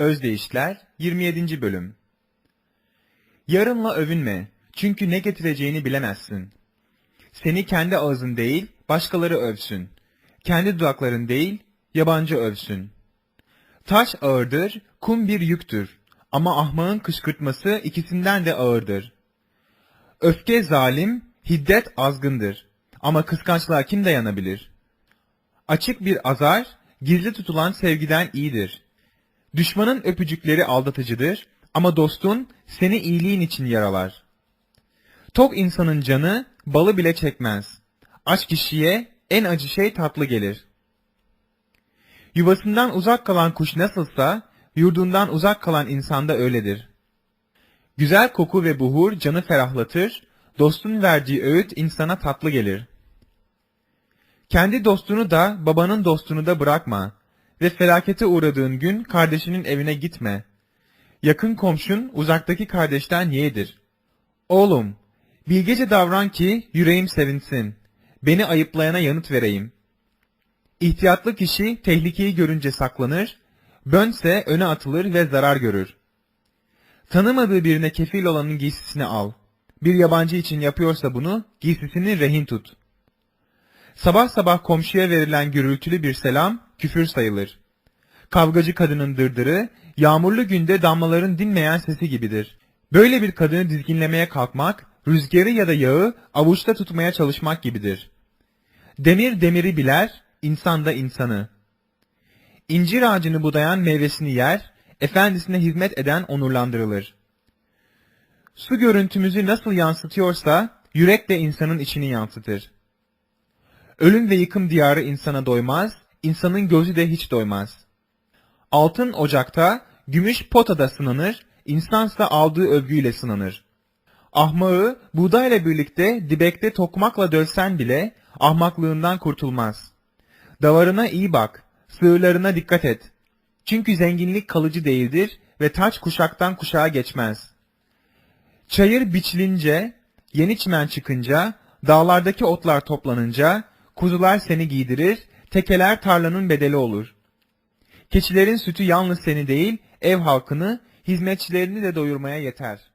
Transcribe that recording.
Özdeyişler 27. Bölüm Yarınla övünme, çünkü ne getireceğini bilemezsin. Seni kendi ağzın değil, başkaları övsün. Kendi dudakların değil, yabancı övsün. Taş ağırdır, kum bir yüktür. Ama ahmağın kışkırtması ikisinden de ağırdır. Öfke zalim, hiddet azgındır. Ama kıskançlığa kim dayanabilir? Açık bir azar, gizli tutulan sevgiden iyidir. Düşmanın öpücükleri aldatıcıdır ama dostun seni iyiliğin için yaralar. Tok insanın canı balı bile çekmez. Aç kişiye en acı şey tatlı gelir. Yuvasından uzak kalan kuş nasılsa, yurdundan uzak kalan insan da öyledir. Güzel koku ve buhur canı ferahlatır, dostun verdiği öğüt insana tatlı gelir. Kendi dostunu da babanın dostunu da bırakma ve felakete uğradığın gün kardeşinin evine gitme. Yakın komşun uzaktaki kardeşten yeğdir. Oğlum, bilgece davran ki yüreğim sevinsin. Beni ayıplayana yanıt vereyim. İhtiyatlı kişi tehlikeyi görünce saklanır, bönse öne atılır ve zarar görür. Tanımadığı birine kefil olanın giysisini al. Bir yabancı için yapıyorsa bunu, giysisini rehin tut. Sabah sabah komşuya verilen gürültülü bir selam, küfür sayılır. Kavgacı kadının dırdırı, yağmurlu günde damlaların dinmeyen sesi gibidir. Böyle bir kadını dizginlemeye kalkmak, rüzgarı ya da yağı avuçta tutmaya çalışmak gibidir. Demir demiri biler, insan da insanı. İncir ağacını budayan meyvesini yer, efendisine hizmet eden onurlandırılır. Su görüntümüzü nasıl yansıtıyorsa, yürek de insanın içini yansıtır. Ölüm ve yıkım diyarı insana doymaz, insanın gözü de hiç doymaz. Altın ocakta, gümüş potada sınanır, insansa aldığı övgüyle sınanır. Ahmağı buğdayla birlikte dibekte tokmakla dölsen bile ahmaklığından kurtulmaz. Davarına iyi bak, sığırlarına dikkat et. Çünkü zenginlik kalıcı değildir ve taç kuşaktan kuşağa geçmez. Çayır biçilince, yeni çimen çıkınca, dağlardaki otlar toplanınca, kuzular seni giydirir, tekeler tarlanın bedeli olur. Keçilerin sütü yalnız seni değil, ev halkını, hizmetçilerini de doyurmaya yeter.